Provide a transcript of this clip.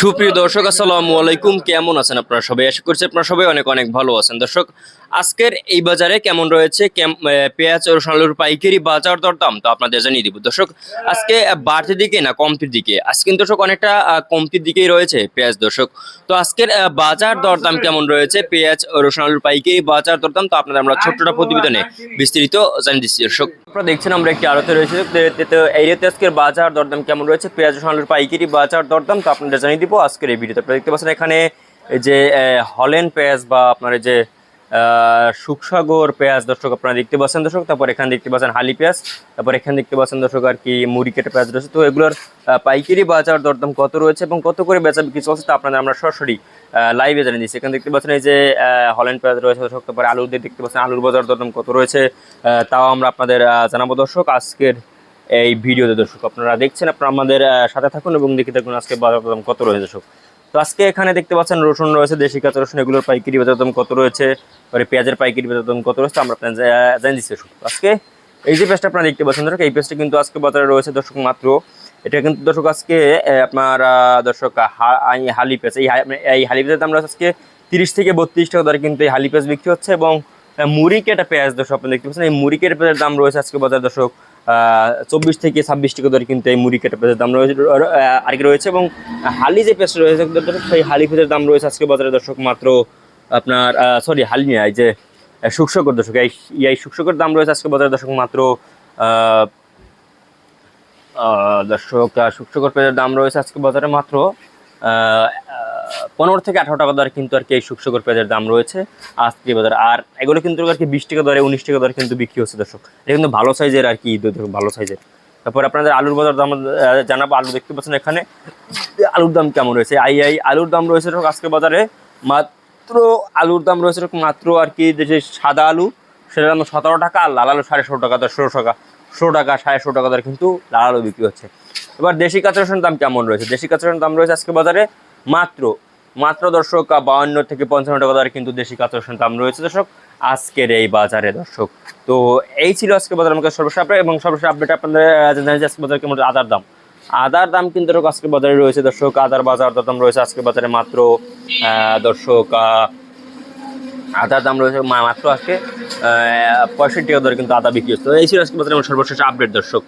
সুপ্রিয় দর্শক, আসসালামু আলাইকুম। কেমন আছেন আপনারা সবাই? আশা করছি আপনারা সবাই অনেক অনেক ভালো আছেন। দর্শক আজকের এই বাজারে কেমন রয়েছে? পেঁয়াজ ও আলুর পাইকারি বাজার দর দাম তো আপনাদের জানিয়ে দিব। দর্শক, আজকে বাড়তি দিকে না কমতির দিকে? আজকে কিন্তু দর্শক অনেকটা কমতির দিকেই রয়েছে পেঁয়াজ দর্শক। তো আজকের বাজার দরদাম কেমন রয়েছে? পেঁয়াজ ও আলুর পাইকারি বাজার দরদাম তো আপনাদের আমরা ছোট্টটা প্রতিবেদনে বিস্তারিত জানিয়ে দিচ্ছি। দর্শক, আপনারা দেখছেন আমরা একটি আলোতে রয়েছে। তো- তো- তো এই রেতে আজকের বাজার দরদাম কেমন রয়েছে? পেঁয়াজ, রসুন, আলুর পাইকারি বাজার দরদাম তো আপনাদের জানিয়ে দিব আজকের এই ভিডিওতে। আপনারা দেখতে পাচ্ছেন এখানে যে হল্যান্ড পেঁয়াজ বা আপনার যে সুখসাগর পেঁয়াজ, দর্শক আপনারা দেখতে পাচ্ছেন, দর্শক, তারপর এখানে দেখতে পাচ্ছেন হালি পেঁয়াজ, তারপর এখানে দেখতে পাচ্ছেন, দর্শক, আর কি মুড়ি কেটে পেঁয়াজ রয়েছে। তো এগুলোর পাইকারি বাজার দরদাম কত রয়েছে এবং কত করে বেচা বিক্রি চলছে তা আপনাদের আমরা সরাসরি লাইভে জানিয়ে দিচ্ছি। এখানে দেখতে পাচ্ছেন এই যে হল্যান্ড পেঁয়াজ রয়েছে, দর্শক, তারপরে আলুর দিয়ে দেখতে পাচ্ছেন, আলুর বাজার দরদাম কত রয়েছে তাও আমরা আপনাদের জানাব। দর্শক, আজকের এই ভিডিওতে, দর্শক, আপনারা দেখছেন, আপনারা আমাদের সাথে থাকুন এবং দেখে থাকুন আজকে বাজার দাম কত রয়েছে, দর্শক। তো আজকে এখানে দেখতে পাচ্ছেন রসুন রয়েছে, দেশি কাঁচা রসুন, এগুলোর পাইকারি বাজার দাম কত রয়েছে পরে পেঁয়াজের পাইকারি দাম কত রয়েছে আমরা আপনাদের জা- জানিয়ে দিচ্ছি আজকে এই যে পেঁয়াজটা আপনারা দেখতে পাচ্ছেন দর্শক, এই পেঁয়াজটা কিন্তু আজকে বাজারে রয়েছে দর্শক মাত্র। এটা কিন্তু দর্শক আজকে আপনার দর্শক হালি পেঁয়াজ, এই এই হালি পেঁয়াজের দাম রয়েছে আজকে তিরিশ থেকে বত্রিশ টাকা দরে কিন্তু এই হালি পেঁয়াজ বিক্রি হচ্ছে এবং মুড়ি কেটা পেঁয়াজ দর্শক আপনি দেখতে পাচ্ছেন, এই মুড়ি কেটে পেঁয়াজের দাম রয়েছে আজকে বাজার দর্শক চব্বিশ থেকে ছাব্বিশ টাকা দরে কিন্তু এই মুড়ি কেটে পেঁয়াজের দাম রয়েছে আর কি রয়েছে এবং হালি যে পেঁয়াজ রয়েছে সেই হালি পেঁয়াজের দাম রয়েছে আজকে বাজারে দর্শক মাত্র আপনার সরি হালি নিয়ে এই যে আহ, শুকশকর দর্শক এই এই শুকশকর দাম রয়েছে আজকে বাজারে দর্শক মাত্র দর্শক আহ, শুকশকর পেঁয়াজের দাম রয়েছে আজকে বাজারে মাত্র পনেরো থেকে আঠারো টাকা দরে কিন্তু আর কি এই শুকশকর পেঁয়াজের দাম রয়েছে আজকে বাজারে। আর এগুলো কিন্তু আর কি বিশ টাকা দরে উনিশ টাকা দরে কিন্তু বিক্রি হচ্ছে দর্শক। এটা কিন্তু ভালো সাইজের আর কি ভালো সাইজের। তারপর আপনাদের আলুর বাজার দাম জানাব আলু দেখতে পাচ্ছেন এখানে। আলুর দাম কেমন রয়েছে? আই আই আলুর দাম রয়েছে আজকে বাজারে মাত্র আলুর দাম রয়েছে মাত্র আর কি যে সাদা আলু, সেটার দাম সতেরো টাকা আর লাল আলু সাড়ে ষোলো টাকা দশ ষোলো টাকা ষোলো টাকা, সাড়ে ষোলো টাকা দরে কিন্তু লাল আলু বিক্রি হচ্ছে। এবার দেশি কাঁচা রসুনের দাম কেমন রয়েছে? দেশি কাঁচা রসুনের দাম রয়েছে আজকে বাজারে মাত্র মাত্র দর্শক বাউন্ন থেকে পঞ্চান্ন টাকা দরে কিন্তু দেশি কাঁচা রসুনের দাম রয়েছে দর্শক, আজকের এই বাজারে দর্শক। তো এই ছিল আজকে বাজার আমাকে সর্বশেষ আপডেট, এবং সর্বশেষ আপডেট আপনাদের যে আজকে বাজারে কেমন আদার দাম। আদার দাম কিন্তু আজকে বাজারে রয়েছে। দর্শক, আদার বাজার দাম রয়েছে আজকে বাজারে মাত্র দর্শক আদার দাম রয়েছে মাত্র আজকে পঁয়ষট্টি টাকা দরে কিন্তু আদা বিক্রি হচ্ছে। এই ছিল আজকে বাজারে সর্বশেষ আপডেট, দর্শক।